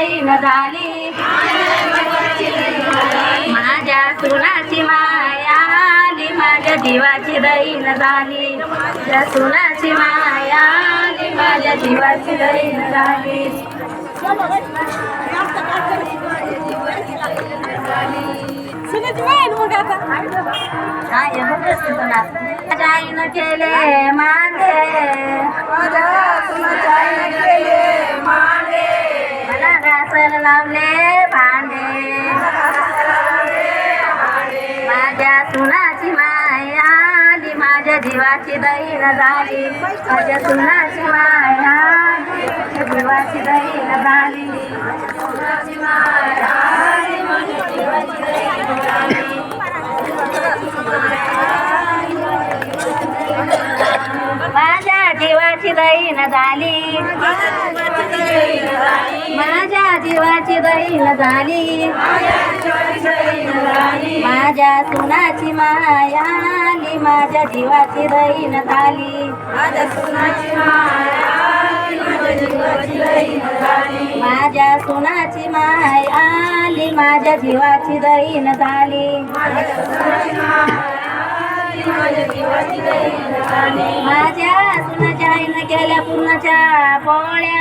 दैन झाली. माझ्या सुनाची माया आली माझ्या जीवाची दैन झाली. माझ्या सुनाची माया आली माझ्या जीवाची दैन झाली. जाईन केले मला लावले भांडे. माझ्या सुनाची माया आली माझ्या जीवाची दैन झाली. माझ्या सुनाची माया आली माझ्या जीवाची दैन झाली सुनाची माया आली माझ्या जीवाची दैन झाली माझ्या जीवाची दैन झाली. माझ्या जीवाची दैन झाली. माझ्या सुनाची माया आली. माझ्या जीवाची दैन झाली. माझ्या सुनाची माया आली, माझ्या जीवाची दैन झाली. माझ्या सुनाच्या आईनं केल्या पूर्णाच्या पोळ्या.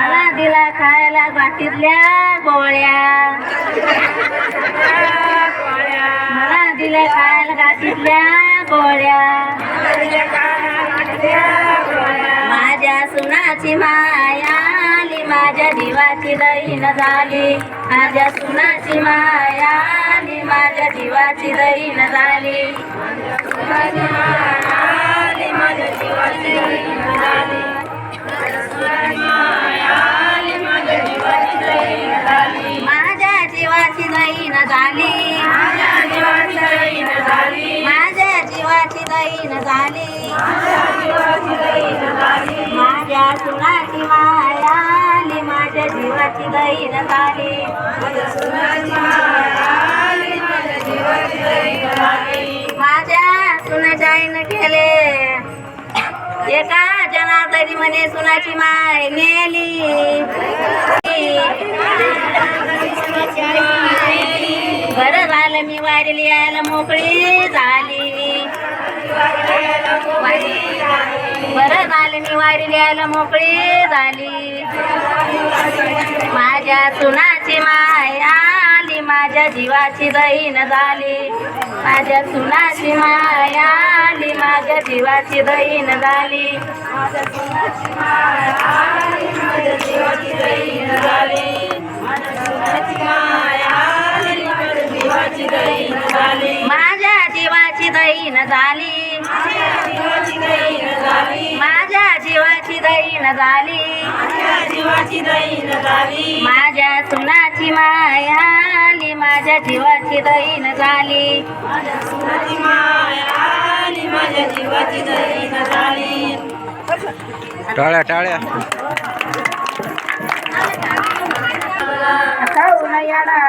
मला खायला वाटीतल्या गोळ्या. मला दिल्या खायला गाठीतल्या गोळ्या. माझ्या सुनाची माया जीवाची दहीन झाली. माझ्या सुनाची माया आली माझ्या जीवाची दहीन झाली. माझ्या जीवाची दैन झाली. माझ्या जीवाची दहीन झाली. माझ्या सुना जीवाची दैन माझ्या सुनाच्या आईनं केले. एका जनातरी म्हणे सुनाची माय नेली. बरं झालं मी वारीली यायला मोकळी झाली. बरं झालं मी वारीली यायला मोकळी झाली. माझ्या सुनाची माय आली माझ्या जीवाची बहीण झाली. माझ्या सुनाची माय आली माझ्या जीवाची बहीण झाली. माझ्या सुनाची माय आली माझ्या जीवाची बहीण झाली. माझ्या जीवाची बहीण झाली. दैन झाली माझ्या जीवाची दैन झाली माझ्या सुनाची माया आली माझ्या जीवाची दैन झाली माझ्या सुनाची माया आली माझ्या जीवाची दैन झाली टाळ्या टाळ्या.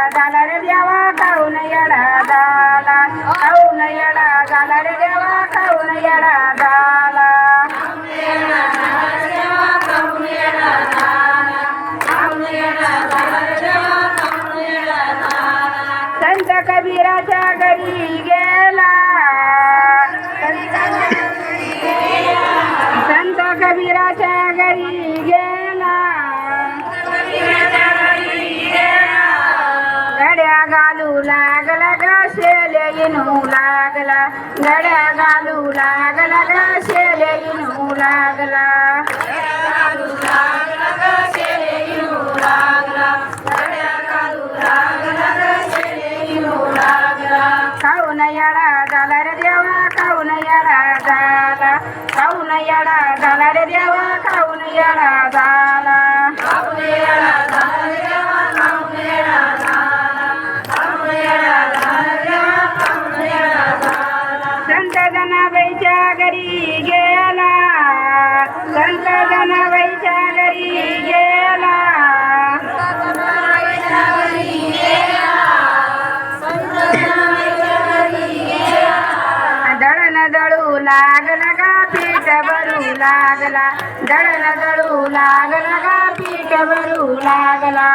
झाला संत कबीराच्या घरी झाला खाऊन येडा झाला रे देवा खाऊन येडा झाला संत जनाबाईच्या घरी गेला. संत जनाबाईच्या घरी लागला गा पीठ भरू लागला.